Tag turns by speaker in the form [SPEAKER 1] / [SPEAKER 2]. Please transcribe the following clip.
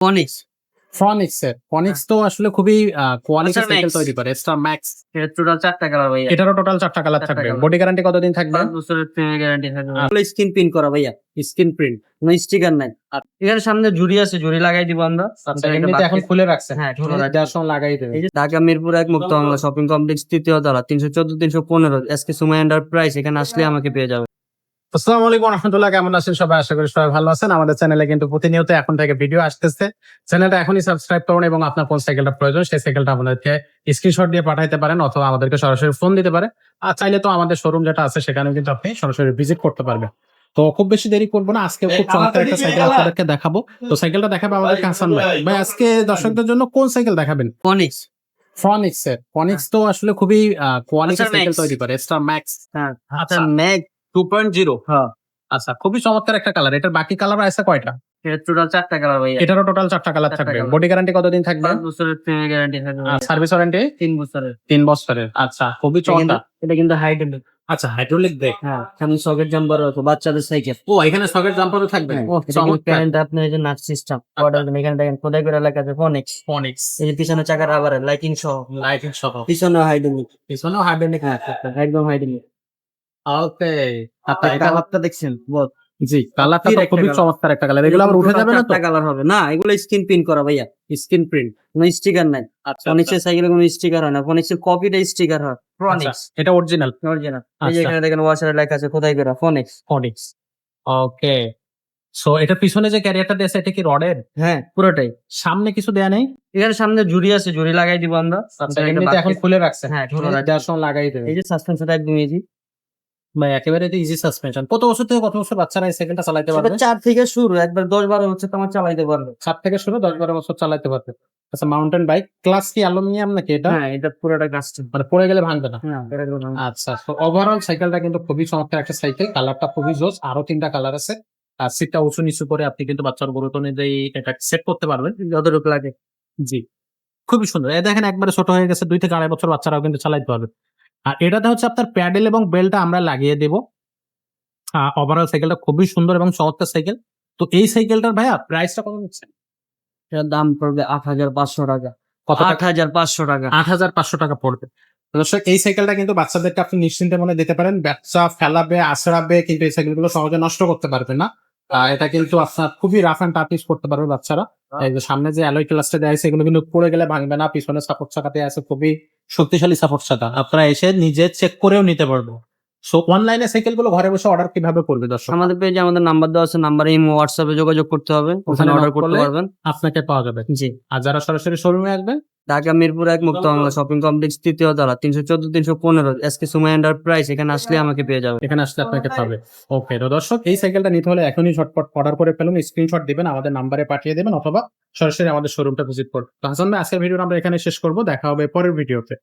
[SPEAKER 1] ফনিক্স
[SPEAKER 2] ফনিক্স এর। ফনিক্স তো আসলে খুবই কোয়ালিটি সাইকেল তৈরি করে। এক্সট্রা ম্যাক্স
[SPEAKER 1] এটা টোটাল চারটা কালার ভাইয়া।
[SPEAKER 2] এটারও টোটাল চারটা কালার
[SPEAKER 1] চারটা
[SPEAKER 2] থাকবে। বডি গ্যারান্টি কতদিন থাকবে?
[SPEAKER 1] বছরের গ্যারান্টি থাকবে। স্ক্রিন প্রিন্ট করা ভাইয়া।
[SPEAKER 2] স্ক্রিন প্রিন্ট
[SPEAKER 1] কোনো স্টিকার নাই। আর এখানে সামনে ঝুড়ি আছে ঝুড়ি লাগাই দিব আমরা।
[SPEAKER 2] আচ্ছা এমনিতে এখন খুলে রাখছে।
[SPEAKER 1] হ্যাঁ
[SPEAKER 2] দেওয়ার সময় লাগাই দেবে।
[SPEAKER 1] এই যে ঢাকা মিরপুর এক মুক্ত বাংলা শপিং কমপ্লেক্স তৃতীয় তলা তিনশো চোদ্দ তিনশো পনেরো এসকে সুমাই এন্টারপ্রাইজ এখানে আসলে আমাকে পেয়ে যাবে।
[SPEAKER 2] আসসালামু আলাইকুম রহমতুল্লাহ কেমন আছেন সবাই? আশা করি সবাই ভালো আছেন। আমাদের চ্যানেলে কিন্তু প্রতিনিয়ত এখন থেকে ভিডিও আসতেছে। চ্যানেলটা এখনই সাবস্ক্রাইব করুন এবং আপনার কোন সাইকেলটা প্রয়োজন সেই সাইকেলটা আমাদেরকে স্ক্রিনশট দিয়ে পাঠাইতে পারেন অথবা আমাদেরকে সরাসরি ফোন দিতে পারে আর চাইলে তো আমাদের শোরুম যেটা আছে সেখানেও কিন্তু আপনি সরাসরি ভিজিট করতে পারবেন। তো খুব বেশি দেরি করব না আজকে খুব চমৎকার একটা সাইকেল আপনাদেরকে দেখাবো। তো সাইকেলটা দেখাবে আমাদেরকে হাসান ভাই। ভাই আজকে দর্শকদের জন্য কোন সাইকেল দেখাবেন?
[SPEAKER 1] ফনিক্স
[SPEAKER 2] ফনিক্স এর ফনিক্স তো আসলে খুবই কোয়ালিটি সাইকেল তৈরি করে এক্সট্রা ম্যাক্স
[SPEAKER 1] হ্যাঁ
[SPEAKER 2] আচ্ছা।
[SPEAKER 1] ম্যাগ
[SPEAKER 2] টু পয়েন্ট জিরো
[SPEAKER 1] হ্যাঁ।
[SPEAKER 2] আচ্ছা খুবই চমৎকার একটা কালার এটার বাকি কালার আছে কয়টা?
[SPEAKER 1] টোটাল চারটা কালার
[SPEAKER 2] এটারও টোটাল চারটা কালার থাকবে। বডি গ্যারান্টি কতদিন থাকবে?
[SPEAKER 1] বছরের গ্যারান্টি থাকবে
[SPEAKER 2] সার্ভিস ওয়ারেন্টি
[SPEAKER 1] তিন বছরের।
[SPEAKER 2] তিন বছরের। আচ্ছা খুবই
[SPEAKER 1] এটা
[SPEAKER 2] চমৎকার।
[SPEAKER 1] এটা কিন্তু হাইড্রোলিক
[SPEAKER 2] আচ্ছা হাইড্রোলিক ব্রেক
[SPEAKER 1] হ্যাঁ সকেট জাম্পার আছে বাচ্চাদের সাইকেল।
[SPEAKER 2] ও এখানে সকেট জাম্পারও থাকবে। ও চমৎকার।
[SPEAKER 1] আপনার এই যে নাচ সিস্টেম অর্ডার এখানে দেখেন খোদাই করে লেখা আছে? ফনিক্স
[SPEAKER 2] ফনিক্স
[SPEAKER 1] এই যে পিছনে চাকার আবার লাইটিং সহ।
[SPEAKER 2] লাইটিং সহ।
[SPEAKER 1] পিছনে হাইড্রোলিক
[SPEAKER 2] পিছনেও হাইড্রোলিক
[SPEAKER 1] হ্যাঁ একদম হাইড্রোলিক
[SPEAKER 2] ওকে আপনার
[SPEAKER 1] এটা
[SPEAKER 2] এটা
[SPEAKER 1] দেখছেন? বল
[SPEAKER 2] জি কালারটা তো খুবই চমৎকার একটা কালার এগুলো আবার উঠে যাবে না তো?
[SPEAKER 1] কালার হবে। না এগুলো স্ক্রিন প্রিন্ট করা ভাইয়া
[SPEAKER 2] স্ক্রিন প্রিন্ট
[SPEAKER 1] কোনো স্টিকার নাই।
[SPEAKER 2] আচ্ছা
[SPEAKER 1] ফনিক্সের সাইকেলে কোনো স্টিকার হয় না। ফনিক্সের কপিটা স্টিকার হয়। ফনিক্স
[SPEAKER 2] আচ্ছা, এটা অরিজিনাল
[SPEAKER 1] অরিজিনাল এই যে
[SPEAKER 2] আচ্ছা।
[SPEAKER 1] এখানে দেখেন ওয়াশারে লেখা আছে খোদাই করা ফনিক্স
[SPEAKER 2] ফনিক্স ওকে সো এটা পিছনে যে ক্যারিয়ারটা দিয়েছে এটা কি রডের
[SPEAKER 1] হ্যাঁ। পুরোটাই?
[SPEAKER 2] সামনে কিছু দেয়া নেই?
[SPEAKER 1] এখানে সামনে ঝুড়ি আছে ঝুড়ি লাগাই দিব আমরা।
[SPEAKER 2] আচ্ছা এখন খুলে রাখছে।
[SPEAKER 1] হ্যাঁ
[SPEAKER 2] লাগাই দেবে
[SPEAKER 1] এই যে সাসপেনশনটা একদম ইজি
[SPEAKER 2] ভাই একেবারে তো ইজি সাসপেনশন কত বছর থেকে কত বছর বাচ্চারা এই সাইকেলটা চালাতে পারবে?
[SPEAKER 1] চার থেকে শুরু একবার দশ বারো হচ্ছে তোমার চালাইতে পারবে।
[SPEAKER 2] সাত থেকে শুরু দশ বারো বছর চালাতে পারবে। আচ্ছা মাউন্টেন বাইক ক্লাস কি অ্যালুমিনিয়াম নাকি এটা?
[SPEAKER 1] হ্যাঁ এটা পুরোটা কাস্টম
[SPEAKER 2] মানে পড়ে গেলে ভাঙবে না?
[SPEAKER 1] হ্যাঁ
[SPEAKER 2] আচ্ছা তো ওভারঅল সাইকেলটা কিন্তু খুবই চমৎকার একটা সাইকেল কালারটা খুবই জোস আরও তিনটা কালার আছে। আর সিটটা উঁচু নিচু করে আপনি কিন্তু বাচ্চার গুরুত্ব অনুযায়ী এটা সেট করতে পারবেন।
[SPEAKER 1] যতটুকু লাগে।
[SPEAKER 2] জি খুবই সুন্দর। এই দেখেন একবারে ছোট হয়ে গেছে দুই থেকে আড়াই বছর বাচ্চারাও কিন্তু চালাইতে পারবে। আর এটাতে হচ্ছে আপনার প্যাডেল এবং বেলটা আমরা লাগিয়ে দেবো। ওভারঅল সাইকেলটা খুবই সুন্দর এবং চমৎকার সাইকেল তো এই সাইকেলটার ভাইয়া প্রাইসটা কত
[SPEAKER 1] এটার দাম পড়বে আট হাজার পাঁচশো টাকা। আট হাজার পাঁচশো টাকা।
[SPEAKER 2] আট হাজার পাঁচশো টাকা পড়বে। দর্শক এই সাইকেলটা কিন্তু বাচ্চাদেরকে আপনি নিশ্চিন্তে মনে দিতে পারেন বাচ্চা ফেলাবে আছড়াবে কিন্তু এই সাইকেলগুলো সহজে নষ্ট করতে পারবে না। এটা কিন্তু আপনার খুবই রাফ অ্যান্ড টাফ ইউজ করতে পারবে বাচ্চারা। যে সামনে যে অ্যালয় ক্লাসটা দেওয়া আছে এগুলো কিন্তু পড়ে গেলে ভাঙবে না পিছনে সাপোর্ট চাকাতে আছে খুবই শক্তিশালী সাপোর্ট চাকা আপনারা এসে নিজে চেক করেও নিতে পারব। সো অনলাইনে সাইকেলগুলো ঘরে বসে অর্ডার কীভাবে করবে দর্শক?
[SPEAKER 1] আমাদের পেজে আমাদের নাম্বার দেওয়া আছে নাম্বারে ইমো হোয়াটসঅ্যাপে যোগাযোগ করতে হবে। ওখানে অর্ডার করতে পারবেন।
[SPEAKER 2] আপনাকে পাওয়া যাবে।
[SPEAKER 1] জি।
[SPEAKER 2] আর যারা সরাসরি শোরুমে আসবে?
[SPEAKER 1] ঢাকা মিরপুর এক মুক্ত বাংলা শপিং কমপ্লেক্স তৃতীয় তলা তিনশো চোদ্দ তিনশো পনেরো এসকে সুমাই এন্টারপ্রাইজ এখানে আসলে আমাকে পেয়ে যাবে।
[SPEAKER 2] এখানে আসলে আপনাকে পাবে। ওকে তো দর্শক এই সাইকেলটা নিতে হলে এখনই ঝটপট অর্ডার করে ফেলুন স্ক্রিনশট দিবেন আমাদের নাম্বারে পাঠিয়ে দেবেন অথবা সরাসরি আমাদের শোরুমটা ভিজিট করুন। তো হাসান ভাই আজকের ভিডিও আমরা এখানে শেষ করব দেখা হবে পরের ভিডিওতে